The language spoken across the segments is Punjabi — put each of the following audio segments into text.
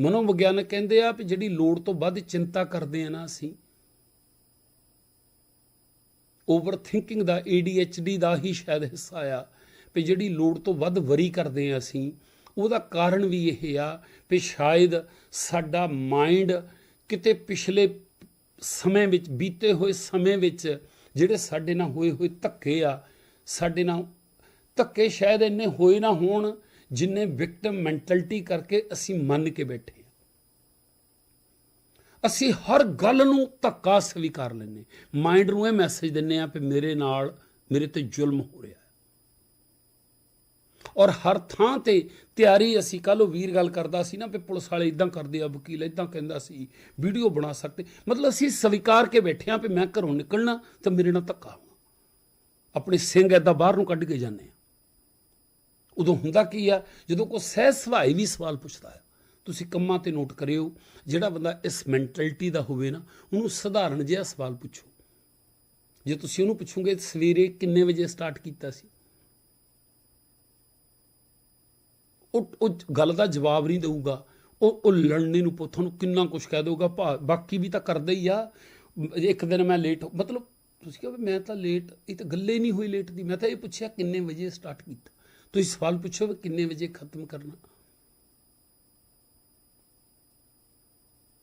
ਮਨੋਵਿਗਿਆਨਕ ਕਹਿੰਦੇ ਆ ਵੀ ਜਿਹੜੀ ਲੋੜ ਤੋਂ ਵੱਧ ਚਿੰਤਾ ਕਰਦੇ ਆ ਨਾ ਅਸੀਂ ਓਵਰ ਥਿੰਕਿੰਗ ਦਾ ADHD ਦਾ ਹੀ ਸ਼ਾਇਦ ਹਿੱਸਾ ਆ ਵੀ ਜਿਹੜੀ ਲੋੜ ਤੋਂ ਵੱਧ ਵਰੀ ਕਰਦੇ ਆ ਅਸੀਂ, ਉਹਦਾ ਕਾਰਨ ਵੀ ਇਹ ਆ ਵੀ ਸ਼ਾਇਦ ਸਾਡਾ ਮਾਈਂਡ ਕਿਤੇ ਪਿਛਲੇ ਸਮੇਂ ਵਿੱਚ, ਬੀਤੇ ਹੋਏ ਸਮੇਂ ਵਿੱਚ ਜਿਹੜੇ ਸਾਡੇ ਨਾਲ ਹੋਏ ਹੋਏ ਧੱਕੇ ਆ, ਸਾਡੇ ਨਾਲ ਧੱਕੇ ਸ਼ਾਇਦ ਇੰਨੇ ਹੋਏ ਨਾ ਹੋਣ ਜਿੰਨੇ ਵਿਕਟਮ ਮੈਂਟੈਲਿਟੀ ਕਰਕੇ ਅਸੀਂ ਮੰਨ ਕੇ ਬੈਠੇ ਹਾਂ। ਅਸੀਂ ਹਰ ਗੱਲ ਨੂੰ ਧੱਕਾ ਸਵੀਕਾਰ ਲੈਂਦੇ ਮਾਈਂਡ ਨੂੰ ਇਹ ਮੈਸੇਜ ਦਿੰਨੇ ਆ ਕਿ ਮੇਰੇ ਨਾਲ ਮੇਰੇ ਤੇ ਜ਼ੁਲਮ ਹੋ ਰਿਹਾ ਔਰ ਹਰ ਥਾਂ ਤੇ ਤਿਆਰੀ ਅਸੀਂ ਕੱਲ ਉਹ ਵੀਰ ਗੱਲ ਕਰਦਾ ਸੀ ਨਾ ਵੀ ਪੁਲਿਸ ਵਾਲੇ ਇਦਾਂ ਕਰਦੇ ਆ, ਵਕੀਲ ਇਦਾਂ ਕਹਿੰਦਾ ਸੀ ਵੀਡੀਓ ਬਣਾ ਸਕਦੇ। ਮਤਲਬ ਅਸੀਂ ਸਵੀਕਾਰ ਕੇ ਬੈਠੇ ਆ ਵੀ ਮੈਂ ਘਰੋਂ ਨਿਕਲਣਾ ਤਾਂ ਮੇਰੇ ਨਾਲ ਧੱਕਾ ਹੋਣਾ। ਆਪਣੇ ਸਿੰਘ ਏਦਾਂ ਬਾਹਰ ਨੂੰ ਕੱਢ ਕੇ ਜਾਂਦੇ ਆ ਉਦੋਂ ਹੁੰਦਾ ਕੀ ਆ? ਜਦੋਂ ਕੋਈ ਸਹਿ ਸੁਭਾਈ ਵੀ ਸਵਾਲ ਪੁੱਛਦਾ ਹੈ, ਤੁਸੀਂ ਕੰਮਾਂ ਤੇ ਨੋਟ ਕਰਿਓ, ਜਿਹੜਾ ਬੰਦਾ ਇਸ ਮੈਂਟੈਲਿਟੀ ਦਾ ਹੋਵੇ ਨਾ, ਉਹਨੂੰ ਸਧਾਰਨ ਜਿਹਾ ਸਵਾਲ ਪੁੱਛੋ। ਜੇ ਤੁਸੀਂ ਉਹਨੂੰ ਪੁੱਛੋਗੇ, ਸਵੇਰੇ ਕਿੰਨੇ ਵਜੇ ਸਟਾਰਟ ਕੀਤਾ ਸੀ? ਉਹ ਉਹ ਗੱਲ ਦਾ ਜਵਾਬ ਨਹੀਂ ਦੇਊਗਾ। ਉਹ ਉਹ ਲੜਨੇ ਨੂੰ ਤੁਹਾਨੂੰ ਕਿੰਨਾ ਕੁਝ ਕਹਿ ਦੇਊਗਾ, ਭਾ- ਬਾਕੀ ਵੀ ਤਾਂ ਕਰਦਾ ਹੀ ਆ। ਇੱਕ ਦਿਨ ਮੈਂ ਲੇਟ ਮਤਲਬ ਤੁਸੀਂ ਕਹੋ ਵੀ ਮੈਂ ਤਾਂ ਲੇਟ ਇਹ ਤਾਂ ਗੱਲੇ ਨਹੀਂ ਹੋਈ ਲੇਟ ਦੀ, ਮੈਂ ਤਾਂ ਇਹ ਪੁੱਛਿਆ ਕਿੰਨੇ ਵਜੇ ਸਟਾਰਟ ਕੀਤਾ? ਤੁਸੀਂ ਸਵਾਲ ਪੁੱਛੋ ਵੀ ਕਿੰਨੇ ਵਜੇ ਖਤਮ ਕਰਨਾ।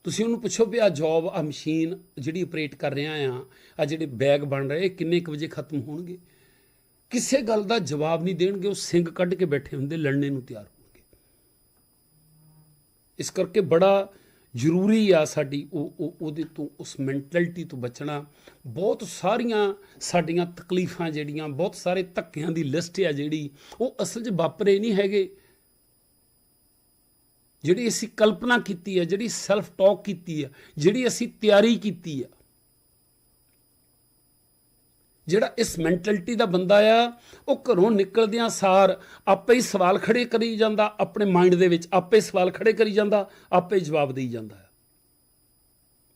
ਤੁਸੀਂ ਉਹਨੂੰ ਪੁੱਛੋ ਵੀ ਆ ਜੌਬ ਆ ਮਸ਼ੀਨ ਜਿਹੜੀ ਆਪਰੇਟ ਕਰ ਰਿਹਾ ਆ ਆ ਜਿਹੜੇ ਬੈਗ ਬਣ ਰਹੇ, ਇਹ ਕਿੰਨੇ ਕੁ ਵਜੇ ਖਤਮ ਹੋਣਗੇ? ਕਿਸੇ ਗੱਲ ਦਾ ਜਵਾਬ ਨਹੀਂ ਦੇਣਗੇ, ਉਹ ਸਿੰਘ ਕੱਢ ਕੇ ਬੈਠੇ ਹੁੰਦੇ, ਲੜਨੇ ਨੂੰ ਤਿਆਰ ਹੋਣਗੇ। ਇਸ ਕਰਕੇ ਬੜਾ ਜ਼ਰੂਰੀ ਆ ਸਾਡੀ ਉਹ ਉਹਦੇ ਤੋਂ, ਉਸ ਮੈਂਟੈਲਿਟੀ ਤੋਂ ਬਚਣਾ। ਬਹੁਤ ਸਾਰੀਆਂ ਸਾਡੀਆਂ ਤਕਲੀਫਾਂ ਜਿਹੜੀਆਂ, ਬਹੁਤ ਸਾਰੇ ਧੱਕਿਆਂ ਦੀ ਲਿਸਟ ਆ ਜਿਹੜੀ, ਉਹ ਅਸਲ 'ਚ ਵਾਪਰੇ ਨਹੀਂ ਹੈਗੇ। ਜਿਹੜੀ ਅਸੀਂ ਕਲਪਨਾ ਕੀਤੀ ਹੈ ਜਿਹੜੀ ਸੈਲਫ ਟਾਕ ਕੀਤੀ ਹੈ ਜਿਹੜੀ ਅਸੀਂ ਤਿਆਰੀ ਕੀਤੀ ਹੈ ਜਿਹੜਾ ਇਸ ਮੈਂਟੈਲਿਟੀ ਦਾ ਬੰਦਾ ਆ, ਉਹ ਘਰੋਂ ਨਿਕਲਦਿਆਂ ਸਾਰ ਆਪੇ ਹੀ ਸਵਾਲ ਖੜੇ ਕਰੀ ਜਾਂਦਾ, ਆਪਣੇ ਮਾਈਂਡ ਦੇ ਵਿੱਚ ਆਪੇ ਸਵਾਲ ਖੜੇ ਕਰੀ ਜਾਂਦਾ, ਆਪੇ ਜਵਾਬ ਦੇਈ ਜਾਂਦਾ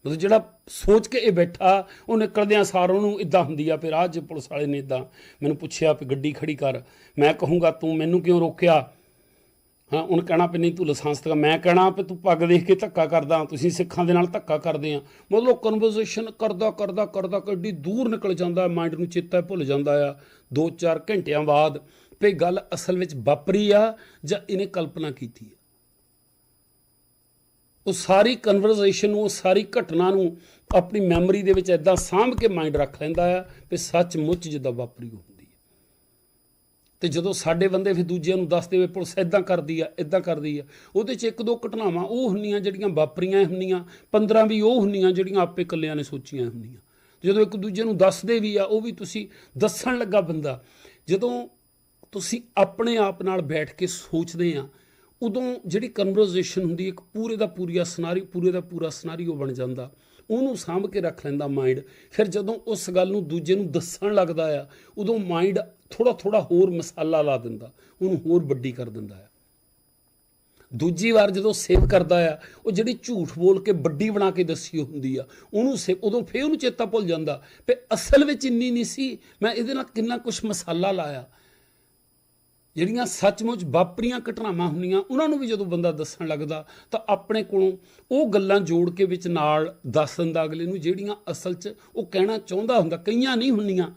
ਮਤਲਬ ਜਿਹੜਾ ਸੋਚ ਕੇ ਇਹ ਬੈਠਾ, ਉਹ ਨਿਕਲਦਿਆਂ ਸਾਰ ਉਹਨੂੰ ਇਦਾਂ ਹੁੰਦੀ ਆ, ਫਿਰ ਆਹ ਅੱਜ ਪੁਲਿਸ ਵਾਲੇ ਨੇ ਇਦਾਂ ਮੈਨੂੰ ਪੁੱਛਿਆ ਵੀ ਗੱਡੀ ਖੜੀ ਕਰ, ਮੈਂ ਕਹੂੰਗਾ, ਤੂੰ ਮੈਨੂੰ ਕਿਉਂ ਰੋਕਿਆ? ਹਾਂ ਉਹਨੇ ਕਹਿਣਾ ਵੀ ਨਹੀਂ ਤੂੰ ਲਾਇਸੈਂਸ ਤੇ ਮੈਂ ਕਹਿਣਾ ਵੀ ਤੂੰ ਪੱਗ ਦੇਖ ਕੇ ਧੱਕਾ ਕਰਦਾ, ਤੁਸੀਂ ਸਿੱਖਾਂ ਦੇ ਨਾਲ ਧੱਕਾ ਕਰਦੇ ਆ। ਮਤਲਬ ਕਨਵਰਸੇਸ਼ਨ ਕਰਦਾ ਕਰਦਾ ਕਰਦਾ ਕਿੱਡੀ ਦੂਰ ਨਿਕਲ ਜਾਂਦਾ ਮਾਈਂਡ ਨੂੰ ਚੇਤਾ ਭੁੱਲ ਜਾਂਦਾ ਆ। 2-4 ਘੰਟਿਆਂ ਬਾਅਦ ਵੀ ਗੱਲ ਅਸਲ ਵਿੱਚ ਵਾਪਰੀ ਆ ਜਾਂ ਇਹਨੇ ਕਲਪਨਾ ਕੀਤੀ ਆ। ਉਹ ਸਾਰੀ ਕਨਵਰਸੇਸ਼ਨ ਨੂੰ, ਉਹ ਸਾਰੀ ਘਟਨਾ ਨੂੰ ਆਪਣੀ ਮੈਮਰੀ ਦੇ ਵਿੱਚ ਐਦਾਂ ਸਾਂਭ ਕੇ ਮਾਈਂਡ ਰੱਖ ਲੈਂਦਾ ਆ ਵੀ ਸੱਚ ਮੁੱਚ ਜਿੱਦਾਂ ਵਾਪਰੀ ਹੋਵੇ। ਤੇ ਜਦੋਂ ਸਾਡੇ ਬੰਦੇ ਫਿਰ ਦੂਜਿਆਂ ਨੂੰ ਦੱਸਦੇ ਵੇ ਪੁਲਿਸ ਇਦਾਂ ਕਰਦੀ ਆ ਇਦਾਂ ਕਰਦੀ ਆ, ਉਹਦੇ 'ਚ ਇੱਕ ਦੋ ਘਟਨਾਵਾਂ ਉਹ ਹੁੰਦੀਆਂ ਜਿਹੜੀਆਂ ਵਾਪਰੀਆਂ ਹੁੰਦੀਆਂ 15 ਵੀ ਉਹ ਹੁੰਦੀਆਂ ਜਿਹੜੀਆਂ ਆਪੇ ਇਕੱਲਿਆਂ ਨੇ ਸੋਚੀਆਂ ਹੁੰਦੀਆਂ। ਜਦੋਂ ਇੱਕ ਦੂਜੇ ਨੂੰ ਦੱਸਦੇ ਵੀ ਆ, ਉਹ ਵੀ ਤੁਸੀਂ ਦੱਸਣ ਲੱਗਾ ਬੰਦਾ, ਜਦੋਂ ਤੁਸੀਂ ਆਪਣੇ ਆਪ ਨਾਲ ਬੈਠ ਕੇ ਸੋਚਦੇ ਆ, ਉਦੋਂ ਜਿਹੜੀ ਕਨਵਰਸੇਸ਼ਨ ਹੁੰਦੀ, ਇੱਕ ਪੂਰੇ ਦਾ ਪੂਰੀਆ ਸਿਨਾਰੀ ਪੂਰੇ ਦਾ ਪੂਰਾ ਸਿਨਾਰੀਓ ਬਣ ਜਾਂਦਾ। ਉਹਨੂੰ ਸਾਂਭ ਕੇ ਰੱਖ ਲੈਂਦਾ ਮਾਈਂਡ ਫਿਰ ਜਦੋਂ ਉਸ ਗੱਲ ਨੂੰ ਦੂਜੇ ਨੂੰ ਦੱਸਣ ਲੱਗਦਾ ਆ, ਉਦੋਂ ਮਾਈਂਡ ਥੋੜਾ ਥੋੜਾ ਹੋਰ ਮਸਾਲਾ ਲਾ ਦਿੰਦਾ, ਉਹਨੂੰ ਹੋਰ ਵੱਡੀ ਕਰ ਦਿੰਦਾ ਆ। ਦੂਜੀ ਵਾਰ ਜਦੋਂ ਸੇਵ ਕਰਦਾ ਆ, ਉਹ ਜਿਹੜੀ ਝੂਠ ਬੋਲ ਕੇ ਵੱਡੀ ਬਣਾ ਕੇ ਦੱਸੀ ਹੁੰਦੀ ਆ, ਉਹਨੂੰ ਸੇ ਉਦੋਂ ਫੇਰ ਉਹਨੂੰ ਚੇਤਾ ਭੁੱਲ ਜਾਂਦਾ, ਵੀ ਅਸਲ ਵਿੱਚ ਇੰਨੀ ਨਹੀਂ ਸੀ, ਮੈਂ ਇਹਦੇ ਨਾਲ ਕਿੰਨਾ ਕੁਝ ਮਸਾਲਾ ਲਾਇਆ। ਜਿਹੜੀਆਂ ਸੱਚਮੁੱਚ ਵਾਪਰੀਆਂ ਘਟਨਾਵਾਂ ਹੁੰਦੀਆਂ, ਉਹਨਾਂ ਨੂੰ ਵੀ ਜਦੋਂ ਬੰਦਾ ਦੱਸਣ ਲੱਗਦਾ, ਤਾਂ ਆਪਣੇ ਕੋਲੋਂ ਉਹ ਗੱਲਾਂ ਜੋੜ ਕੇ ਵਿੱਚ ਨਾਲ ਦੱਸ ਦਿੰਦਾ ਅਗਲੇ ਨੂੰ, ਜਿਹੜੀਆਂ ਅਸਲ 'ਚ ਉਹ ਕਹਿਣਾ ਚਾਹੁੰਦਾ ਹੁੰਦਾ ਕਈਆਂ ਨਹੀਂ ਹੁੰਦੀਆਂ।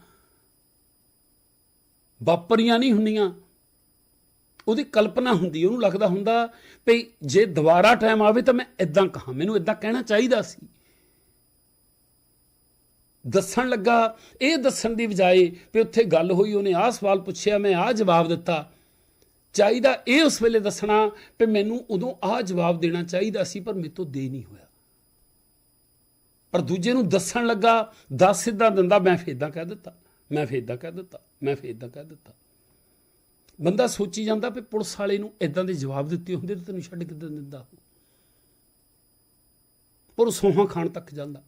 ਵਾਪਰੀਆਂ ਨਹੀਂ ਹੁੰਦੀਆਂ। ਉਹਦੀ ਕਲਪਨਾ ਹੁੰਦੀ, ਉਹਨੂੰ ਲੱਗਦਾ ਹੁੰਦਾ ਵੀ ਜੇ ਦੁਬਾਰਾ ਟਾਈਮ ਆਵੇ ਤਾਂ ਮੈਂ ਇਦਾਂ ਕਹਾਂ, ਮੈਨੂੰ ਇਦਾਂ ਕਹਿਣਾ ਚਾਹੀਦਾ ਸੀ। ਦੱਸਣ ਲੱਗਾ, ਇਹ ਦੱਸਣ ਦੀ ਬਜਾਏ ਵੀ ਉੱਥੇ ਗੱਲ ਹੋਈ, ਉਹਨੇ ਆਹ ਸਵਾਲ ਪੁੱਛਿਆ, ਮੈਂ ਆਹ ਜਵਾਬ ਦਿੱਤਾ। ਚਾਹੀਦਾ ਇਹ ਉਸ ਵੇਲੇ ਦੱਸਣਾ ਵੀ ਮੈਨੂੰ ਉਦੋਂ ਆਹ ਜਵਾਬ ਦੇਣਾ ਚਾਹੀਦਾ ਸੀ, ਪਰ ਮੇਰੇ ਤੋਂ ਦੇ ਨਹੀਂ ਹੋਇਆ। ਪਰ ਦੂਜੇ ਨੂੰ ਦੱਸਣ ਲੱਗਾ, ਦੱਸ ਸਿੱਧਾ ਦਿੰਦਾ, ਮੈਂ ਫੇਰ ਇਦਾਂ ਕਹਿ ਦਿੱਤਾ, ਮੈਂ ਫੇਰ ਇਦਾਂ ਕਹਿ ਦਿੱਤਾ, ਮੈਂ ਫੇਰ ਇਦਾਂ ਕਹਿ ਦਿੱਤਾ। ਬੰਦਾ ਸੋਚੀ ਜਾਂਦਾ ਵੀ ਪੁਲਿਸ ਵਾਲੇ ਨੂੰ ਇਦਾਂ ਦੇ ਜਵਾਬ ਦਿੱਤੇ ਹੁੰਦੇ ਤਾਂ ਤੈਨੂੰ ਛੱਡ ਕਿੱਦਾਂ ਦਿੰਦਾ। ਪਰ ਉਹ ਸੋਹਾਂ ਖਾਣ ਤੱਕ ਜਾਂਦਾ।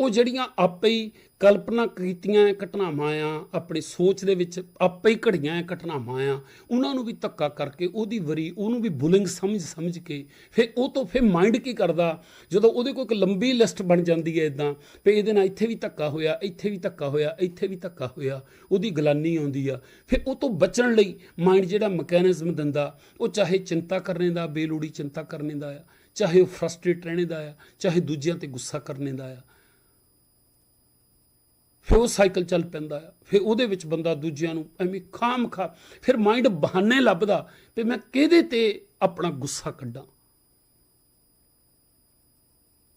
ਉਹ ਜਿਹੜੀਆਂ ਆਪੇ ਹੀ ਕਲਪਨਾ ਕੀਤੀਆਂ ਘਟਨਾਵਾਂ ਆ, ਆਪਣੀ ਸੋਚ ਦੇ ਵਿੱਚ ਆਪੇ ਹੀ ਘੜੀਆਂ ਇਹ ਘਟਨਾਵਾਂ ਆ, ਉਹਨਾਂ ਨੂੰ ਵੀ ਧੱਕਾ ਕਰਕੇ, ਉਹਦੀ ਵਰੀ, ਉਹਨੂੰ ਵੀ ਬੁਲਿੰਗ ਸਮਝ ਸਮਝ ਕੇ, ਫਿਰ ਉਹ ਤੋਂ ਫਿਰ ਮਾਈਂਡ ਕੀ ਕਰਦਾ? ਜਦੋਂ ਉਹਦੇ ਕੋਲ ਇੱਕ ਲੰਬੀ ਲਿਸਟ ਬਣ ਜਾਂਦੀ ਹੈ ਇਦਾਂ ਵੀ ਇਹਦੇ ਨਾਲ ਇੱਥੇ ਵੀ ਧੱਕਾ ਹੋਇਆ, ਇੱਥੇ ਵੀ ਧੱਕਾ ਹੋਇਆ, ਇੱਥੇ ਵੀ ਧੱਕਾ ਹੋਇਆ, ਉਹਦੀ ਗਲਾਨੀ ਆਉਂਦੀ ਆ, ਫਿਰ ਉਹ ਤੋਂ ਬਚਣ ਲਈ ਮਾਈਂਡ ਜਿਹੜਾ ਮੈਕੈਨਿਜ਼ਮ ਦਿੰਦਾ, ਉਹ ਚਾਹੇ ਚਿੰਤਾ ਕਰਨੇ ਦਾ, ਬੇਲੋੜੀ ਚਿੰਤਾ ਕਰਨੇ ਦਾ ਆ, ਚਾਹੇ ਉਹ ਫਰਸਟ੍ਰੇਟ ਰਹਿਣੇ ਦਾ ਆ, ਚਾਹੇ ਦੂਜਿਆਂ ਤੇ ਗੁੱਸਾ ਕਰਨੇ ਦਾ ਆ ਫਿਰ ਉਹ ਸਾਈਕਲ ਚੱਲ ਪੈਂਦਾ ਆ। ਫਿਰ ਉਹਦੇ ਵਿੱਚ ਬੰਦਾ ਦੂਜਿਆਂ ਨੂੰ ਐਵੇਂ ਖਾਮ ਖਾ, ਫਿਰ ਮਾਈਂਡ ਬਹਾਨੇ ਲੱਭਦਾ ਵੀ ਮੈਂ ਕਿਹਦੇ ਤੇ ਆਪਣਾ ਗੁੱਸਾ ਕੱਢਾਂ।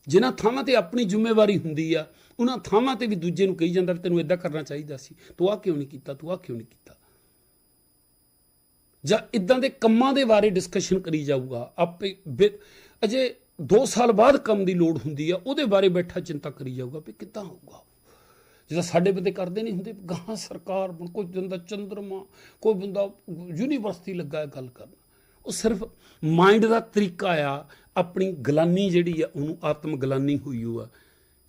ਜਿਨ੍ਹਾਂ ਥਾਵਾਂ ਤੇ ਆਪਣੀ ਜ਼ਿੰਮੇਵਾਰੀ ਹੁੰਦੀ ਆ, ਉਹਨਾਂ ਥਾਵਾਂ ਤੇ ਵੀ ਦੂਜੇ ਨੂੰ ਕਹੀ ਜਾਂਦਾ ਵੀ ਤੈਨੂੰ ਇਦਾਂ ਕਰਨਾ ਚਾਹੀਦਾ ਸੀ। ਤੂੰ ਆ ਕਿਉਂ ਨਹੀਂ ਕੀਤਾ, ਤੂੰ ਆ ਕਿਉਂ ਨਹੀਂ ਕੀਤਾ? ਜਾਂ ਇਦਾਂ ਦੇ ਕੰਮਾਂ ਦੇ ਬਾਰੇ ਡਿਸਕਸ਼ਨ ਕਰੀ ਜਾਊਗਾ। ਆਪੇ ਅਜੇ 2 ਸਾਲ ਬਾਅਦ ਕੰਮ ਦੀ ਲੋੜ ਹੁੰਦੀ ਆ, ਉਹਦੇ ਬਾਰੇ ਬੈਠਾ ਚਿੰਤਾ ਕਰੀ ਜਾਊਗਾ ਵੀ ਕਿੱਦਾਂ ਹੋਊਗਾ। ਜਿਹਦਾ ਸਾਡੇ ਬੰਦੇ ਕਰਦੇ ਨਹੀਂ ਹੁੰਦੇ, ਗਾਹਾਂ ਸਰਕਾਰ ਬਣ, ਕੋਈ ਬੰਦਾ ਚੰਦਰਮਾ, ਕੋਈ ਬੰਦਾ ਯੂਨੀਵਰਸਿਟੀ ਲੱਗਾ ਹੈ ਗੱਲ ਕਰਨ। ਉਹ ਸਿਰਫ ਮਾਈਂਡ ਦਾ ਤਰੀਕਾ ਆ, ਆਪਣੀ ਗਲਾਨੀ ਜਿਹੜੀ ਆ, ਉਹਨੂੰ ਆਤਮ ਗਲਾਨੀ ਹੋਈ ਹੋ ਆ,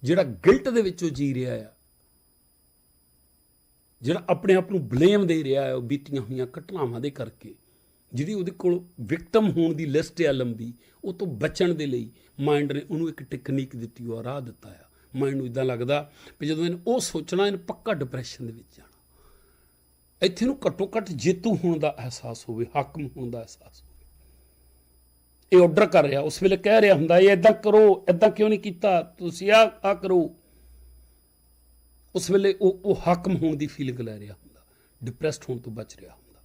ਜਿਹੜਾ ਗਿਲਟ ਦੇ ਵਿੱਚੋਂ ਜੀ ਰਿਹਾ ਆ। ਜਿਹੜਾ ਆਪਣੇ ਆਪ ਨੂੰ ਬਲੇਮ ਦੇ ਰਿਹਾ ਹੈ ਉਹ ਬੀਤੀਆਂ ਹੋਈਆਂ ਘਟਨਾਵਾਂ ਦੇ ਕਰਕੇ, ਜਿਹਦੀ ਉਹਦੇ ਕੋਲ ਵਿਕਟਮ ਹੋਣ ਦੀ ਲਿਸਟ ਆ ਲੰਬੀ, ਉਹ ਤੋਂ ਬਚਣ ਦੇ ਲਈ ਮਾਈਂਡ ਨੇ ਉਹਨੂੰ ਇੱਕ ਟੈਕਨੀਕ ਦਿੱਤੀ, ਉਹ ਰਾਹ ਦਿੱਤਾ ਆ। ਮਾਈਂਡ ਨੂੰ ਇਦਾਂ ਲੱਗਦਾ ਵੀ ਜਦੋਂ ਇਹਨੇ ਉਹ ਸੋਚਣਾ, ਇਹਨੇ ਪੱਕਾ ਡਿਪਰੈਸ਼ਨ ਦੇ ਵਿੱਚ ਜਾਣਾ। ਇੱਥੇ ਨੂੰ ਘੱਟੋ ਘੱਟ ਜੇਤੂ ਹੋਣ ਦਾ ਅਹਿਸਾਸ ਹੋਵੇ, ਹਾਕਮ ਹੋਣ ਦਾ ਅਹਿਸਾਸ ਹੋਵੇ। ਇਹ ਆਰਡਰ ਕਰ ਰਿਹਾ, ਉਸ ਵੇਲੇ ਕਹਿ ਰਿਹਾ ਹੁੰਦਾ, ਇਹ ਇਦਾਂ ਕਰੋ ਇਦਾਂ ਕਿਉਂ ਨਹੀਂ ਕੀਤਾ? ਤੁਸੀਂ ਆ ਆ ਕਰੋ। ਉਸ ਵੇਲੇ ਉਹ ਉਹ ਹਾਕਮ ਹੋਣ ਦੀ ਫੀਲਿੰਗ ਲੈ ਰਿਹਾ ਹੁੰਦਾ ਡਿਪਰੈਸਡ ਹੋਣ ਤੋਂ ਬਚ ਰਿਹਾ ਹੁੰਦਾ।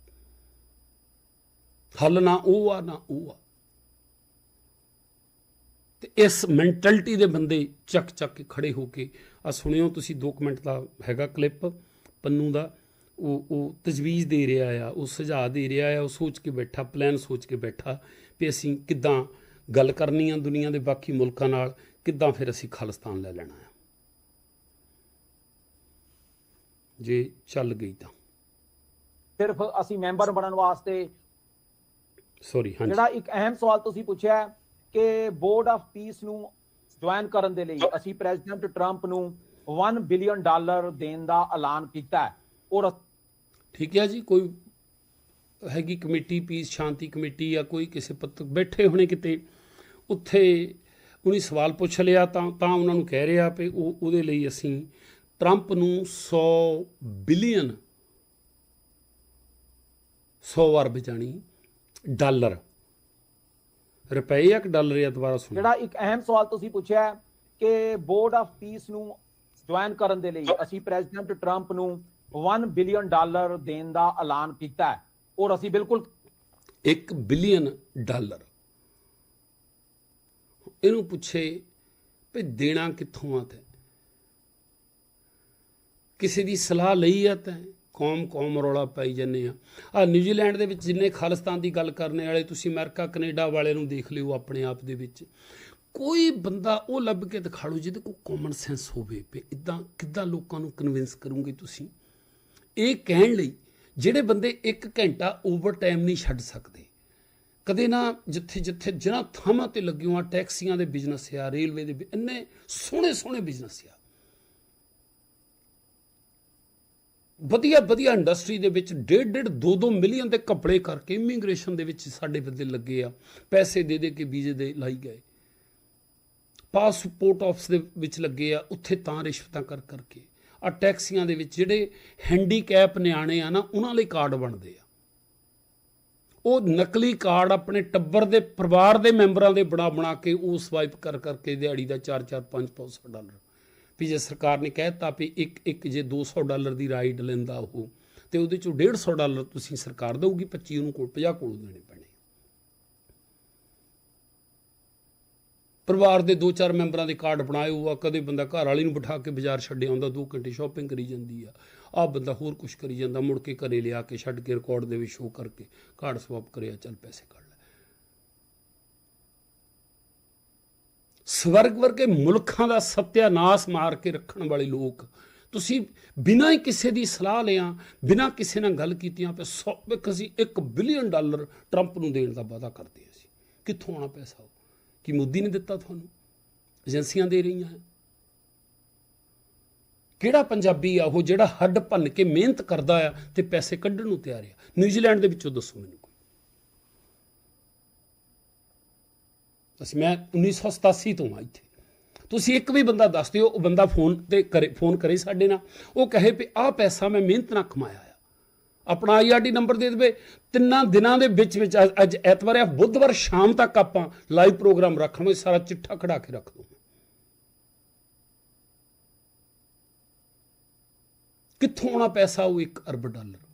ਹੱਲ ਨਾ ਉਹ ਆ, ਨਾ ਉਹ ਆ। ਤੇ ਇਸ ਮੈਂਟੈਲਿਟੀ ਦੇ ਬੰਦੇ ਚੱਕ ਚੱਕ ਕੇ ਖੜੇ ਹੋ ਕੇ ਆ ਸੁਣਿਓ ਤੁਸੀਂ 2 ਮਿੰਟ ਦਾ ਹੈਗਾ ਕਲਿੱਪ ਪੰਨੂ ਦਾ। ਉਹ ਉਹ ਤਜਵੀਜ਼ ਦੇ ਰਿਹਾ ਆ ਉਹ ਸੁਝਾਅ ਦੇ ਰਿਹਾ ਆ ਉਹ ਸੋਚ ਕੇ ਬੈਠਾ ਪਲਾਨ ਸੋਚ ਕੇ ਬੈਠਾ ਵੀ ਅਸੀਂ ਕਿੱਦਾਂ ਗੱਲ ਕਰਨੀ ਆ ਦੁਨੀਆ ਦੇ ਬਾਕੀ ਮੁਲਕਾਂ ਨਾਲ ਕਿੱਦਾਂ ਫਿਰ ਅਸੀਂ ਖਾਲਿਸਤਾਨ ਲੈ ਲੈਣਾ ਆ। ਜੇ ਚੱਲ ਗਈ ਤਾਂ। ਸਿਰਫ ਅਸੀਂ ਮੈਂਬਰ ਬਣਨ ਵਾਸਤੇ ਸੌਰੀ ਹਾਂਜੀ। ਜਿਹੜਾ ਇੱਕ ਅਹਿਮ ਸਵਾਲ ਤੁਸੀਂ ਪੁੱਛਿਆ ਹੈ ਕਿ ਬੋਰਡ ਆਫ ਪੀਸ ਨੂੰ ਜੁਆਇਨ ਕਰਨ ਦੇ ਲਈ ਅਸੀਂ ਪ੍ਰੈਜ਼ੀਡੈਂਟ ਟਰੰਪ ਨੂੰ 1 ਬਿਲੀਅਨ ਡਾਲਰ ਦੇਣ ਦਾ ਐਲਾਨ ਕੀਤਾ ਹੈ। ਔਰ ਠੀਕ ਹੈ ਜੀ, ਕੋਈ ਹੈਗੀ ਕਮੇਟੀ ਪੀਸ ਸ਼ਾਂਤੀ ਕਮੇਟੀ ਜਾਂ ਕੋਈ ਕਿਸੇ ਪੱਤਕ ਬੈਠੇ ਹੋਣੇ ਕਿਤੇ, ਉੱਥੇ ਉਹਨੇ ਸਵਾਲ ਪੁੱਛ ਲਿਆ ਤਾਂ ਤਾਂ ਉਹਨਾਂ ਨੂੰ ਕਹਿ ਰਿਹਾ ਵੀ ਉਹ, ਉਹਦੇ ਲਈ ਅਸੀਂ ਟਰੰਪ ਨੂੰ 100 ਬਿਲੀਅਨ 100 ਅਰਬ ਜਾਣੀ, ਡਾਲਰ ਰੁਪਏ ਜਾਂ ਡਾਲਰ ਜਾਂ ਦੁਬਾਰਾ ਸੁਣੋ। ਜਿਹੜਾ ਇੱਕ ਅਹਿਮ ਸਵਾਲ ਤੁਸੀਂ ਪੁੱਛਿਆ ਹੈ ਕਿ ਬੋਰਡ ਆਫ ਪੀਸ ਨੂੰ ਜੁਆਇਨ ਕਰਨ ਦੇ ਲਈ ਅਸੀਂ ਪ੍ਰੈਜ਼ੀਡੈਂਟ ਟਰੰਪ ਨੂੰ 1 ਬਿਲੀਅਨ ਡਾਲਰ ਦੇਣ ਦਾ ਐਲਾਨ ਕੀਤਾ ਹੈ ਔਰ ਅਸੀਂ ਬਿਲਕੁਲ 1 ਬਿਲੀਅਨ ਡਾਲਰ ਇਹਨੂੰ ਪੁੱਛੇ ਵੀ ਦੇਣਾ ਕਿੱਥੋਂ ਆ ਤੇ? ਕਿਸੇ ਦੀ ਸਲਾਹ ਲਈ ਆ ਤੈਂ? ਕੌਮ ਕੌਮ ਰੌਲਾ ਪਾਈ ਜੰਨੇ ਆ ਆ ਨਿਊਜ਼ੀਲੈਂਡ ਦੇ ਵਿੱਚ ਜਿੰਨੇ ਖਾਲਿਸਤਾਨ ਦੀ ਗੱਲ ਕਰਨੇ ਵਾਲੇ ਤੁਸੀਂ ਅਮਰੀਕਾ, ਕੈਨੇਡਾ ਵਾਲੇ ਨੂੰ ਦੇਖ ਲਿਓ ਆਪਣੇ ਆਪ ਦੇ ਵਿੱਚ। ਕੋਈ ਬੰਦਾ ਉਹ ਲੱਭ ਕੇ ਦਿਖਾ ਲਓ ਜਿਹਦੇ ਕੋਲ ਕਾਮਨ ਸੈਂਸ ਹੋਵੇ ਵੀ ਇਦਾਂ ਕਿੱਦਾਂ ਲੋਕਾਂ ਨੂੰ ਕਨਵਿੰਸ ਕਰੋਗੇ ਤੁਸੀਂ। ਇਹ ਕਹਿਣ ਲਈ ਜਿਹੜੇ ਬੰਦੇ 1 ਘੰਟਾ ਓਵਰ ਟਾਈਮ ਨਹੀਂ ਛੱਡ ਸਕਦੇ। ਕਦੇ ਨਾ ਜਿੱਥੇ ਜਿੱਥੇ ਜਿਨ੍ਹਾਂ ਥਾਵਾਂ ਤੇ ਲੱਗੀਆਂ ਆ ਟੈਕਸੀਆਂ ਦੇ ਬਿਜ਼ਨਸ ਆ ਰੇਲਵੇ ਦੇ ਬਿ- ਇੰਨੇ ਸੋਹਣੇ ਸੋਹਣੇ ਬਿਜ਼ਨਸ ਆ। ਵਧੀਆ ਵਧੀਆ ਇੰਡਸਟਰੀ ਦੇ ਵਿੱਚ 1.5 2-2 ਮਿਲੀਅਨ ਦੇ ਕੱਪੜੇ ਕਰਕੇ ਇਮੀਗ੍ਰੇਸ਼ਨ ਦੇ ਵਿੱਚ ਸਾਡੇ ਬੰਦੇ ਲੱਗੇ ਆ। ਪੈਸੇ ਦੇ ਦੇ ਕੇ ਵੀਜ਼ੇ ਦੇ ਲਾਈ ਗਏ। ਪਾਸਪੋਰਟ ਆਫਿਸ ਦੇ ਵਿੱਚ ਲੱਗੇ ਆ, ਉੱਥੇ ਤਾਂ ਰਿਸ਼ਵਤਾਂ ਕਰ, ਕਰਕੇ। ਆ ਟੈਕਸੀਆਂ ਦੇ ਵਿੱਚ ਜਿਹੜੇ ਹੈਂਡੀਕੈਪ ਨਿਆਣੇ ਆ ਨਾ, ਉਹਨਾਂ ਲਈ ਕਾਰਡ ਬਣਦੇ ਆ। ਉਹ ਨਕਲੀ ਕਾਰਡ ਆਪਣੇ ਟੱਬਰ ਦੇ ਪਰਿਵਾਰ ਦੇ ਮੈਂਬਰਾਂ ਦੇ ਬਣਾ ਬਣਾ ਕੇ ਉਹ ਸਵਾਈਪ ਕਰ, ਕਰਕੇ ਦਿਹਾੜੀ ਦਾ 4-4 5-500 ਡਾਲਰ। ਵੀ ਜੇ ਸਰਕਾਰ ਨੇ ਕਹਿਤਾ ਵੀ ਇੱਕ ਇੱਕ ਜੇ 200 ਡਾਲਰ ਦੀ ਰਾਈਡ ਲੈਂਦਾ ਉਹ, ਤੇ ਉਹਦੇ ਚੋਂ 150 ਡਾਲਰ ਤੁਸੀਂ ਸਰਕਾਰ ਦਊਗੀ 25 ਉਹਨੂੰ ਕੋਲ 50 ਕੋਲ ਦੇਣੇ ਪੈਣੇ। ਪਰਿਵਾਰ ਦੇ ਦੋ ਚਾਰ ਮੈਂਬਰਾਂ ਦੇ ਕਾਰਡ ਬਣਾਏ ਹੋਆ ਕਦੇ ਬੰਦਾ ਘਰ ਵਾਲੀ ਨੂੰ ਬਿਠਾ ਕੇ ਬਾਜ਼ਾਰ ਛੱਡਿਆ ਆਉਂਦਾ 2 ਘੰਟੇ ਸ਼ਾਪਿੰਗ ਕਰੀ ਜਾਂਦੀ ਆ। ਆ ਬੰਦਾ ਹੋਰ ਕੁਝ ਕਰੀ ਜਾਂਦਾ, ਮੁੜ ਕੇ ਘਰੇ ਲਿਆ ਕੇ ਛੱਡ ਕੇ ਰਿਕਾਰਡ ਦੇ ਵਿੱਚ ਸ਼ੋਅ ਕਰਕੇ ਕਾਰਡ ਸਵਾਪ ਕਰਿਆ, ਚੱਲ ਪੈਸੇ ਕੱਢ ਲੈ ਸਵਰਗ ਵਰਗੇ ਮੁਲਕਾਂ ਦਾ ਸਤਿਆਨਾਸ਼ ਮਾਰ ਕੇ ਰੱਖਣ ਵਾਲੇ ਲੋਕ। ਤੁਸੀਂ ਬਿਨਾਂ ਹੀ ਕਿਸੇ ਦੀ ਸਲਾਹ ਲਿਆਂ, ਬਿਨਾਂ ਕਿਸੇ ਨਾਲ ਗੱਲ ਕੀਤੀਆਂ ਪੇ ਸੌ ਵੀ ਅਸੀਂ 1 ਬਿਲੀਅਨ ਡਾਲਰ ਟਰੰਪ ਨੂੰ ਦੇਣ ਦਾ ਵਾਅਦਾ ਕਰਦੇ ਹਾਂ ਅਸੀਂ। ਕਿੱਥੋਂ ਆਣਾ ਪੈਸਾ ਉਹ? ਕੀ ਮੋਦੀ ਨੇ ਦਿੱਤਾ ਤੁਹਾਨੂੰ? ਏਜੰਸੀਆਂ ਦੇ ਰਹੀਆਂ ਹੈ ਕਿਹੜਾ ਪੰਜਾਬੀ ਆ ਉਹ ਜਿਹੜਾ ਹੱਡ ਭੰਨ ਕੇ ਮਿਹਨਤ ਕਰਦਾ ਆ ਤੇ ਪੈਸੇ ਕੱਢਣ ਨੂੰ ਤਿਆਰ ਆ? ਨਿਊਜ਼ੀਲੈਂਡ ਦੇ ਵਿੱਚੋਂ ਦੱਸੋ ਮੈਨੂੰ ਕੋਈ ਅਸੀਂ ਮੈਂ 1987 ਤੋਂ ਆ ਇੱਥੇ। ਤੁਸੀਂ ਇੱਕ ਵੀ ਬੰਦਾ ਦੱਸ ਦਿਓ, ਉਹ ਬੰਦਾ ਫੋਨ ਤੇ ਕਰੇ, ਫੋਨ ਕਰੇ ਸਾਡੇ ਨਾਲ। ਉਹ ਕਹੇ ਵੀ, ਆਹ ਪੈਸਾ ਮੈਂ ਮਿਹਨਤ ਨਾਲ ਕਮਾਇਆ ਆ। ਆਪਣਾ ਆਈਆਰਡੀ ਨੰਬਰ ਦੇ ਦੇਵੇ। ਤਿੰਨਾਂ ਦਿਨਾਂ ਦੇ ਵਿੱਚ ਵਿੱਚ ਅੱਜ- ਐਤਵਾਰ ਆ, ਬੁੱਧਵਾਰ ਸ਼ਾਮ ਤੱਕ ਆਪਾਂ ਲਾਈਵ ਪ੍ਰੋਗਰਾਮ ਰੱਖਾਂਗੇ, ਸਾਰਾ ਚਿੱਠਾ ਖੜਾ ਕੇ ਰੱਖ ਦੂੰਗਾ ਕਿੱਥੋਂ ਆਉਣਾ ਪੈਸਾ ਉਹ 1 ਅਰਬ ਡਾਲਰ?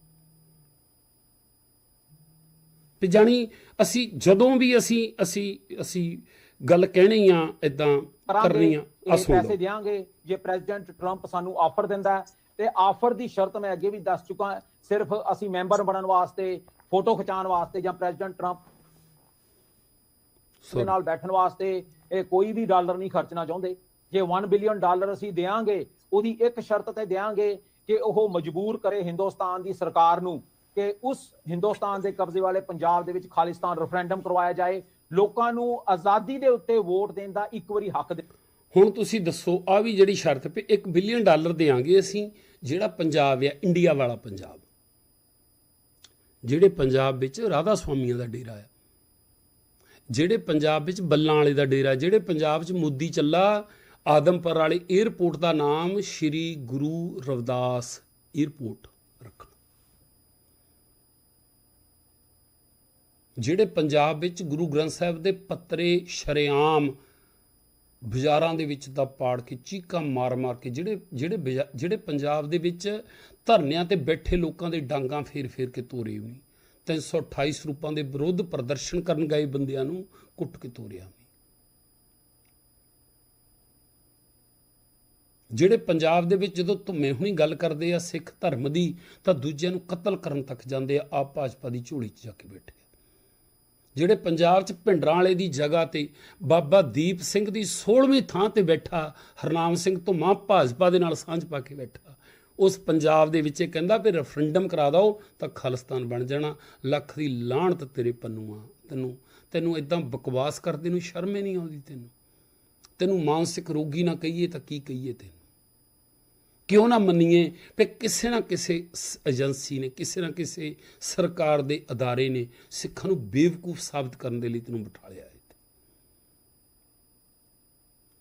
ਤੇ ਜਾਣੀ ਅਸੀਂ ਜਦੋਂ ਵੀ ਅਸੀਂ ਅਸੀਂ ਅਸੀਂ ਗੱਲ ਕਹਿਣੀ ਆ ਇਦਾਂ ਕਰਨੀ ਆ ਸੁਣ ਪੈਸੇ ਦੇਾਂਗੇ ਜੇ ਪ੍ਰੈਜ਼ੀਡੈਂਟ ਟਰੰਪ ਸਾਨੂੰ ਆਫਰ ਦਿੰਦਾ ਤੇ ਆਫਰ ਦੀ ਸ਼ਰਤ ਮੈਂ ਅੱਗੇ ਵੀ ਦੱਸ ਚੁੱਕਾ ਸਿਰਫ ਅਸੀਂ ਮੈਂਬਰ ਬਣਨ ਵਾਸਤੇ ਫੋਟੋ ਖਿਚਾਉਣ ਵਾਸਤੇ ਜਾਂ ਪ੍ਰੈਜ਼ੀਡੈਂਟ ਟਰੰਪ ਦੇ. ਨਾਲ ਬੈਠਣ ਵਾਸਤੇ ਇਹ ਕੋਈ ਵੀ ਡਾਲਰ ਨਹੀਂ ਖਰਚਣਾ ਚਾਹੁੰਦੇ। ਜੇ 1 ਬਿਲੀਅਨ ਡਾਲਰ ਅਸੀਂ ਦੇਾਂਗੇ ਉਹਦੀ ਇੱਕ ਸ਼ਰਤ ਤੇ ਦੇਾਂਗੇ ਕਿ ਉਹ ਮਜਬੂਰ ਕਰੇ ਹਿੰਦੁਸਤਾਨ ਦੀ ਸਰਕਾਰ ਨੂੰ। ਕਿ ਉਸ ਹਿੰਦੁਸਤਾਨ ਦੇ ਕਬਜ਼ੇ ਵਾਲੇ ਪੰਜਾਬ ਦੇ ਵਿੱਚ ਖਾਲਿਸਤਾਨ ਰੈਫਰੈਂਡਮ ਕਰਵਾਇਆ ਜਾਏ, ਲੋਕਾਂ ਨੂੰ ਆਜ਼ਾਦੀ ਦੇ ਉੱਤੇ ਵੋਟ ਦੇਣ ਦਾ ਇੱਕ ਵਾਰੀ ਹੱਕ ਦੇ ਹੁਣ ਤੁਸੀਂ ਦੱਸੋ ਆ ਵੀ ਜਿਹੜੀ ਸ਼ਰਤ ਪੇ 1 ਬਿਲੀਅਨ ਡਾਲਰ ਦੇਾਂਗੇ ਅਸੀਂ, ਜਿਹੜਾ ਪੰਜਾਬ ਆ, ਇੰਡੀਆ ਵਾਲਾ ਪੰਜਾਬ। ਜਿਹੜੇ ਪੰਜਾਬ ਵਿੱਚ ਰਾਧਾ ਸੁਆਮੀਆਂ ਦਾ ਡੇਰਾ ਆ, ਜਿਹੜੇ ਪੰਜਾਬ ਵਿੱਚ ਬੱਲਾਂ ਵਾਲੇ ਦਾ ਡੇਰਾ, ਜਿਹੜੇ ਪੰਜਾਬ 'ਚ ਮੋਦੀ ਚੱਲਾ, ਆਦਮਪੁਰ ਵਾਲੇ 에ਅਰਪੋਰਟ ਦਾ ਨਾਮ ਸ਼੍ਰੀ ਗੁਰੂ ਰਵਿਦਾਸ 에ਅਰਪੋਰਟ ਰੱਖਣਾ। ਜਿਹੜੇ ਪੰਜਾਬ ਵਿੱਚ ਗੁਰੂ ਗ੍ਰੰਥ ਸਾਹਿਬ ਦੇ ਪੱਤਰੇ ਸ਼ਰੇਆਮ ਬਾਜ਼ਾਰਾਂ ਦੇ ਵਿੱਚ ਦਾ ਪਾੜ ਕੇ ਚੀਕਾਂ ਮਾਰ-ਮਾਰ ਕੇ ਜਿਹੜੇ ਜਿਹੜੇ ਬਜਾ- ਜਿਹੜੇ ਪੰਜਾਬ ਦੇ ਵਿੱਚ ਧਰਨਿਆਂ ਤੇ ਬੈਠੇ ਲੋਕਾਂ ਦੇ ਡਾਂਗਾਂ ਫੇਰ-ਫੇਰ ਕੇ ਤੋਰੇ ਵੀ 328 ਸਰੂਪਾਂ ਦੇ ਵਿਰੁੱਧ ਪ੍ਰਦਰਸ਼ਨ ਕਰਨ ਗਏ ਬੰਦਿਆਂ ਨੂੰ ਕੁੱਟ ਕੇ ਤੋਰਿਆ ਜਿਹੜੇ ਪੰਜਾਬ ਦੇ ਵਿੱਚ ਜਦੋਂ ਧੁੰਮੇ ਹੁਣੀ ਗੱਲ ਕਰਦੇ ਆ ਸਿੱਖ ਧਰਮ ਦੀ, ਤਾਂ ਦੂਜਿਆਂ ਨੂੰ ਕਤਲ ਕਰਨ ਤੱਕ ਜਾਂਦੇ ਆ, ਆਪ ਭਾਜਪਾ ਦੀ ਝੋਲੀ 'ਚ ਜਾ ਕੇ ਬੈਠੇ ਜਿਹੜੇ ਪੰਜਾਬ 'ਚ ਭਿੰਡਰਾਂ ਵਾਲੇ ਦੀ ਜਗ੍ਹਾ ਤੇ ਬਾਬਾ ਦੀਪ ਸਿੰਘ ਦੀ 16ਵੀਂ ਥਾਂ ਤੇ ਬੈਠਾ, ਹਰਨਾਮ ਸਿੰਘ ਧੁੰਮਾ ਭਾਜਪਾ ਦੇ ਨਾਲ ਸਾਂਝ ਪਾ ਕੇ ਬੈਠਾ, ਉਸ ਪੰਜਾਬ ਦੇ ਵਿੱਚ ਇਹ ਕਹਿੰਦਾ ਵੀ ਰੈਫਰੈਂਡਮ ਕਰਾ ਦਿਓ ਤਾਂ ਖਾਲਿਸਤਾਨ ਬਣ ਜਾਣਾ, ਲੱਖ ਦੀ ਲਾਹਣਤ ਤੇਰੇ ਪੰਨੂਆਂ ਤੈਨੂੰ ਤੈਨੂੰ ਇਦਾਂ ਬਕਵਾਸ ਕਰਦੇ ਨੂੰ ਸ਼ਰਮ ਹੀ ਨਹੀਂ ਆਉਂਦੀ ਤੈਨੂੰ। ਤੈਨੂੰ ਮਾਨਸਿਕ ਰੋਗੀ ਨਾ ਕਹੀਏ ਤਾਂ ਕੀ ਕਹੀਏ ਤੈਨੂੰ? ਕਿਉਂ ਨਾ ਮੰਨੀਏ? ਕਿ ਕਿਸੇ ਨਾ ਕਿਸੇ ਏਜੰਸੀ ਨੇ, ਕਿਸੇ ਨਾ ਕਿਸੇ ਸਰਕਾਰ ਦੇ ਅਦਾਰੇ ਨੇ ਸਿੱਖਾਂ ਨੂੰ ਬੇਵਕੂਫ ਸਾਬਤ ਕਰਨ ਦੇ ਲਈ ਤੈਨੂੰ ਬਿਠਾ ਲਿਆ ਹੈ।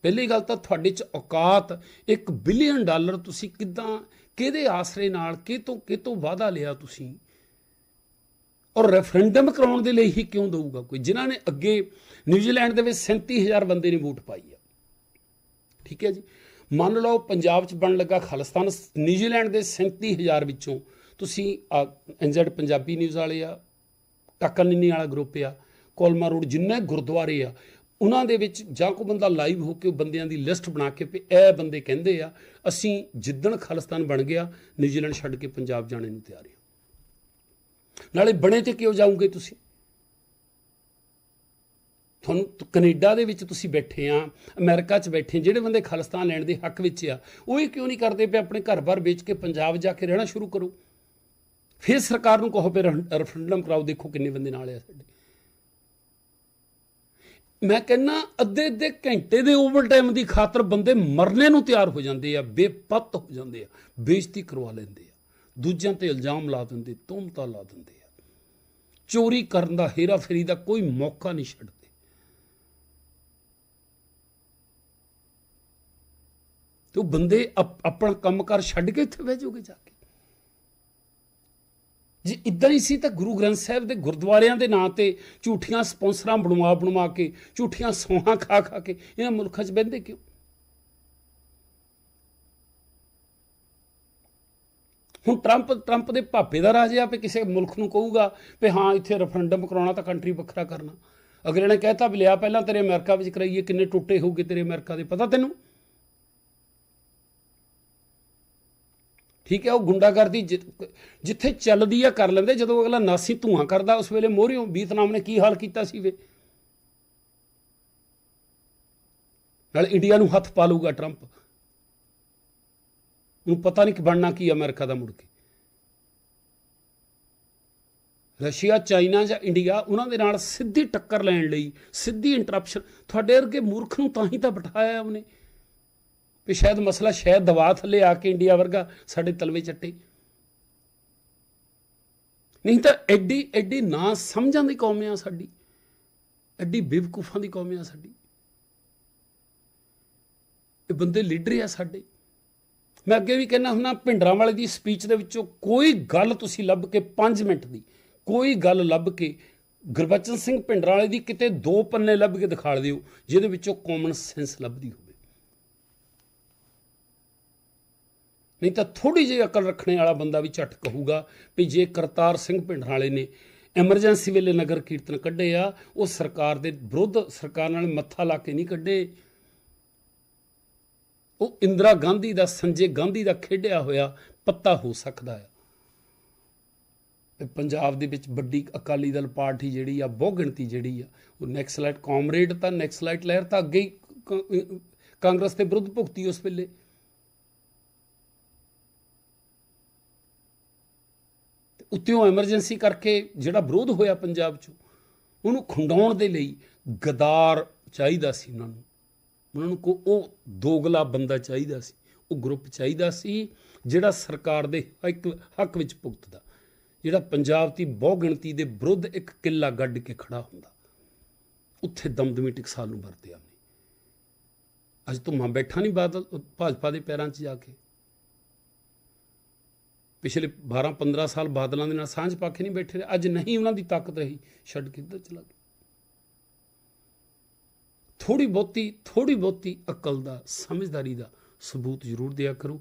ਪਹਿਲੀ ਗੱਲ ਤਾਂ ਤੁਹਾਡੇ ਚ ਔਕਾਤ 1 ਬਿਲੀਅਨ ਡਾਲਰ ਤੁਸੀਂ ਕਿੱਦਾਂ, ਕਿਹਦੇ ਆਸਰੇ ਨਾਲ ਕਿਤੋਂ ਕਿਤੋਂ ਵਾਅਦਾ ਲਿਆ ਤੁਸੀਂ? ਔਰ ਰੈਫਰੈਂਡਮ ਕਰਾਉਣ ਦੇ ਲਈ ਹੀ ਕਿਉਂ ਦਊਗਾ ਕੋਈ? ਜਿਨ੍ਹਾਂ ਨੇ ਅੱਗੇ ਨਿਊਜ਼ੀਲੈਂਡ ਦੇ ਵਿੱਚ 37000 ਬੰਦੇ ਨੇ ਵੋਟ ਪਾਈ ਆ। ਠੀਕ ਹੈ ਜੀ? ਮੰਨ ਲਓ ਪੰਜਾਬ 'ਚ ਬਣ ਲੱਗਾ ਖਾਲਿਸਤਾਨ, ਨਿਊਜ਼ੀਲੈਂਡ ਦੇ 37000 ਵਿੱਚੋਂ ਤੁਸੀਂ ਐਨਜ਼ੈਡ ਪੰਜਾਬੀ ਨਿਊਜ਼ ਵਾਲੇ ਆ ਕਾਕਾ ਨਿੰਨੀ ਵਾਲਾ ਗਰੁੱਪ ਆ, ਕੋਲਮਾ ਰੋਡ ਜਿੰਨੇ ਗੁਰਦੁਆਰੇ ਆ, ਉਹਨਾਂ ਦੇ ਵਿੱਚ ਜਾਂ ਕੋਈ ਬੰਦਾ ਲਾਈਵ ਹੋ ਕੇ ਬੰਦਿਆਂ ਦੀ ਲਿਸਟ ਬਣਾ ਕੇ ਵੀ ਇਹ ਬੰਦੇ ਕਹਿੰਦੇ ਆ, ਅਸੀਂ ਜਿੱਦਣ ਖਾਲਿਸਤਾਨ ਬਣ ਗਿਆ, ਨਿਊਜ਼ੀਲੈਂਡ ਛੱਡ ਕੇ ਪੰਜਾਬ ਜਾਣੇ ਨੂੰ ਤਿਆਰ ਹਾਂ ਨਾਲੇ ਬਣੇ ਤੇ ਕਿਉਂ ਜਾਓਗੇ ਤੁਸੀਂ? ਤੁਹਾਨੂੰ ਤ- ਕੈਨੇਡਾ ਦੇ ਵਿੱਚ ਤੁਸੀਂ ਬੈਠੇ ਆ, ਅਮਰੀਕਾ 'ਚ ਬੈਠੇ ਜਿਹੜੇ ਬੰਦੇ ਖਾਲਿਸਤਾਨ ਲੈਣ ਦੇ ਹੱਕ ਵਿੱਚ ਆ, ਉਹ ਇਹ ਕਿਉਂ ਨਹੀਂ ਕਰਦੇ ਪਏ ਆਪਣੇ ਘਰ-ਬਾਰ ਵੇਚ ਕੇ ਪੰਜਾਬ ਜਾ ਕੇ ਰਹਿਣਾ ਸ਼ੁਰੂ ਕਰੋ? ਫਿਰ ਸਰਕਾਰ ਨੂੰ ਕਹੋ ਵੀ ਰੈਫਰੈਂਡਮ ਕਰਾਓ, ਦੇਖੋ ਕਿੰਨੇ ਬੰਦੇ ਨਾਲ ਆ ਸਾਡੇ। ਮੈਂ ਕਹਿੰਨਾ ਅੱਧੇ ਅੱਧੇ ਘੰਟੇ ਦੇ ਓਵਰ ਟਾਈਮ ਦੀ ਖਾਤਰ ਬੰਦੇ ਮਰਨੇ ਨੂੰ ਤਿਆਰ ਹੋ ਜਾਂਦੇ ਆ, ਬੇਪਤ ਹੋ ਜਾਂਦੇ ਆ, ਬੇਇੱਜ਼ਤੀ ਕਰਵਾ ਲੈਂਦੇ ਆ, ਦੂਜਿਆਂ ਤੇ ਇਲਜ਼ਾਮ ਲਾ ਦਿੰਦੇ ਤੋਮਤਾ ਲਾ ਦਿੰਦੇ ਆ। ਚੋਰੀ ਕਰਨ ਦਾ ਹੇਰਾ ਫੇਰੀ ਦਾ ਕੋਈ ਮੌਕਾ ਨਹੀਂ ਛੱਡਦੇ। ਤੇ ਉਹ ਬੰਦੇ ਅਪ- ਆਪਣਾ ਕੰਮਕਾਰ ਛੱਡ ਕੇ ਇੱਥੇ ਬਹਿ ਜਾਓਗੇ ਜਾ ਕੇ। ਜੇ ਇਦਾਂ ਹੀ ਸੀ ਤਾਂ ਗੁਰੂ ਗ੍ਰੰਥ ਸਾਹਿਬ ਦੇ ਗੁਰਦੁਆਰਿਆਂ ਦੇ ਨਾਂ ਤੇ ਝੂਠੀਆਂ ਸਪਾਂਸਰਾਂ ਬਣਵਾ ਬਣਵਾ ਕੇ, ਝੂਠੀਆਂ ਸੌਹਾਂ ਖਾ ਖਾ ਕੇ ਇਹਨਾਂ ਮੁਲਕਾਂ 'ਚ ਬਹਿੰਦੇ ਕਿਉਂ? ਹੁਣ ਟਰੰਪ ਟਰੰਪ ਦੇ ਭਾਪੇ ਦਾ ਰਾਜ ਆ ਵੀ ਕਿਸੇ ਮੁਲਕ ਨੂੰ ਕਹੂਗਾ ਵੀ ਹਾਂ, ਇੱਥੇ ਰੈਫਰੈਂਡਮ ਕਰਾਉਣਾ ਤਾਂ ਕੰਟਰੀ ਵੱਖਰਾ ਕਰਨਾ। ਅਗਲੇ ਨੇ ਕਹਿਤਾ ਵੀ ਲਿਆ ਪਹਿਲਾਂ ਤੇਰੇ ਅਮਰੀਕਾ ਵਿੱਚ ਕਰਾਈਏ, ਕਿੰਨੇ ਟੁੱਟੇ ਹੋਊਗੇ ਤੇਰੇ ਅਮਰੀਕਾ ਦੇ, ਪਤਾ ਤੈਨੂੰ? ਠੀਕ ਹੈ, ਉਹ ਗੁੰਡਾਗਰਦੀ ਜਿ- ਜਿੱਥੇ ਚੱਲਦੀ ਆ ਕਰ ਲੈਂਦੇ, ਜਦੋਂ ਅਗਲਾ ਨਾਸੀ ਧੂਆਂ ਕਰਦਾ, ਉਸ ਵੇਲੇ ਮੋਹਰਿਓਂ ਵੀਤਨਾਮ ਨੇ ਕੀ ਹਾਲ ਕੀਤਾ ਸੀ ਵੇ? ਨਾਲ ਇੰਡੀਆ ਨੂੰ ਹੱਥ ਪਾ ਲੂਗਾ ਟਰੰਪ। ਉਹਨੂੰ ਪਤਾ ਨਹੀਂ ਕਿ ਬਣਨਾ ਕੀ ਅਮਰੀਕਾ ਦਾ ਮੁੜ ਕੇ। ਰਸ਼ੀਆ, ਚਾਈਨਾ ਜਾਂ ਇੰਡੀਆ, ਉਹਨਾਂ ਦੇ ਨਾਲ ਸਿੱਧੀ ਟੱਕਰ ਲੈਣ ਲਈ, ਸਿੱਧੀ ਇੰਟਰਪਸ਼ਨ ਤੁਹਾਡੇ ਵਰਗੇ ਮੂਰਖ ਨੂੰ ਤਾਂ ਹੀ ਤਾਂ ਬਿਠਾਇਆ ਉਹਨੇ। ਵੀ ਸ਼ਾਇਦ ਮਸਲਾ ਸ਼ਾਇਦ ਦਵਾ ਥੱਲੇ ਆ ਕੇ ਇੰਡੀਆ ਵਰਗਾ ਸਾਡੇ ਤਲਵੇ ਚੱਟੇ। ਨਹੀਂ ਤਾਂ ਐਡੀ ਐਡੀ ਨਾ ਸਮਝਾਂ ਦੀ ਕੌਮ ਆ ਸਾਡੀ। ਐਡੀ ਬੇਵਕੂਫਾਂ ਦੀ ਕੌਮ ਆ ਸਾਡੀ। ਇਹ ਬੰਦੇ ਲੀਡਰ ਆ ਸਾਡੇ। ਮੈਂ ਅੱਗੇ ਵੀ ਕਹਿੰਦਾ ਹੁੰਨਾ ਭਿੰਡਰਾਂ ਵਾਲੇ ਦੀ ਸਪੀਚ ਦੇ ਵਿੱਚੋਂ ਕੋਈ ਗੱਲ ਤੁਸੀਂ ਲੱਭ ਕੇ 5 ਮਿੰਟ ਦੀ, ਕੋਈ ਗੱਲ ਲੱਭ ਕੇ ਗੁਰਬਚਨ ਸਿੰਘ ਭਿੰਡਰਾਂ ਵਾਲੇ ਦੀ ਕਿਤੇ ਦੋ ਪੰਨੇ ਲੱਭ ਕੇ ਦਿਖਾ ਦਿਓ, ਜਿਹਦੇ ਵਿੱਚੋਂ ਕਾਮਨ ਸੈਂਸ ਲੱਭਦੀ ਹੋਵੇ। ਨਹੀਂ ਤਾਂ ਥੋੜੀ ਜਿਹੀ ਅਕਲ ਰੱਖਣੇ ਵਾਲਾ ਬੰਦਾ ਵੀ ਝਟ ਕਹੂਗਾ ਵੀ ਜੇ ਕਰਤਾਰ ਸਿੰਘ ਭਿੰਡਰਾਂ ਵਾਲੇ ਨੇ ਐਮਰਜੈਂਸੀ ਵੇਲੇ ਨਗਰ ਕੀਰਤਨ ਕੱਢੇ ਆ, ਉਹ ਸਰਕਾਰ ਦੇ ਵਿਰੁੱਧ ਸਰਕਾਰ ਨਾਲ ਮੱਥਾ ਲਾ ਕੇ ਨਹੀਂ ਕੱਢੇ। ਉਹ ਇੰਦਰਾ ਗਾਂਧੀ ਦਾ, ਸੰਜੇ ਗਾਂਧੀ ਦਾ ਖੇਡਿਆ ਹੋਇਆ ਪੱਤਾ ਹੋ ਸਕਦਾ ਹੈ ਪੰਜਾਬ ਦੇ ਵਿੱਚ ਵੱਡੀ ਅਕਾਲੀ ਦਲ ਪਾਰਟੀ ਜਿਹੜੀ ਆ, ਬਹੁ ਗਿਣਤੀ ਜਿਹੜੀ ਆ, ਉਹ ਨੈਕਸਲਾਈਟ ਕਾਮਰੇਡ ਤਾਂ ਨੈਕਸਲਾਈਟ ਲਹਿਰ ਤਾਂ ਅੱਗੇ ਹੀ ਕਾਂਗਰਸ ਦੇ ਵਿਰੁੱਧ ਭੁਗਤੀ ਉਸ ਵੇਲੇ। ਤੇ ਉੱਤੋਂ ਐਮਰਜੈਂਸੀ ਕਰਕੇ ਜਿਹੜਾ ਵਿਰੋਧ ਹੋਇਆ ਪੰਜਾਬ 'ਚ, ਉਹਨੂੰ ਖੁੰਡਾਉਣ ਦੇ ਲਈ ਗਦਾਰ ਚਾਹੀਦਾ ਸੀ ਉਹਨਾਂ ਨੂੰ। ਉਹਨਾਂ ਨੂੰ ਕੋ ਉਹ ਦੋਗਲਾ ਬੰਦਾ ਚਾਹੀਦਾ ਸੀ, ਉਹ ਗਰੁੱਪ ਚਾਹੀਦਾ ਸੀ ਜਿਹੜਾ ਸਰਕਾਰ ਦੇ ਹੱਕ ਹੱਕ ਵਿੱਚ ਭੁਗਤਦਾ। ਜਿਹੜਾ ਪੰਜਾਬ ਦੀ ਬਹੁ ਗਿਣਤੀ ਦੇ ਵਿਰੁੱਧ ਇੱਕ ਕਿੱਲਾ ਗੱਡ ਕੇ ਖੜਾ ਹੁੰਦਾ। ਉੱਥੇ ਦਮਦਮੀ ਟਕਸਾਲ ਨੂੰ ਵਰਤਿਆ ਨੇ ਅੱਜ ਤੋਂ ਮਾਂ ਬੈਠਾ ਨਹੀਂ ਬਾਦਲ, ਭਾਜਪਾ ਦੇ ਪੈਰਾਂ 'ਚ ਜਾ ਕੇ। ਪਿਛਲੇ 12 15 ਸਾਲ ਬਾਦਲਾਂ ਦੇ ਨਾਲ ਸਾਂਝ ਪਾ ਕੇ ਨਹੀਂ ਬੈਠੇ ਰਹੇ। ਅੱਜ ਨਹੀਂ ਉਹਨਾਂ ਦੀ ਤਾਕਤ ਰਹੀ, ਛੱਡ ਕੇ ਚਲਾ ਗਿਆ। ਥੋੜੀ ਬਹੁਤੀ ਥੋੜੀ ਬਹੁਤੀ ਅਕਲ ਦਾ, ਸਮਝਦਾਰੀ ਦਾ ਸਬੂਤ ਜ਼ਰੂਰ ਦਿਆ ਕਰੋ।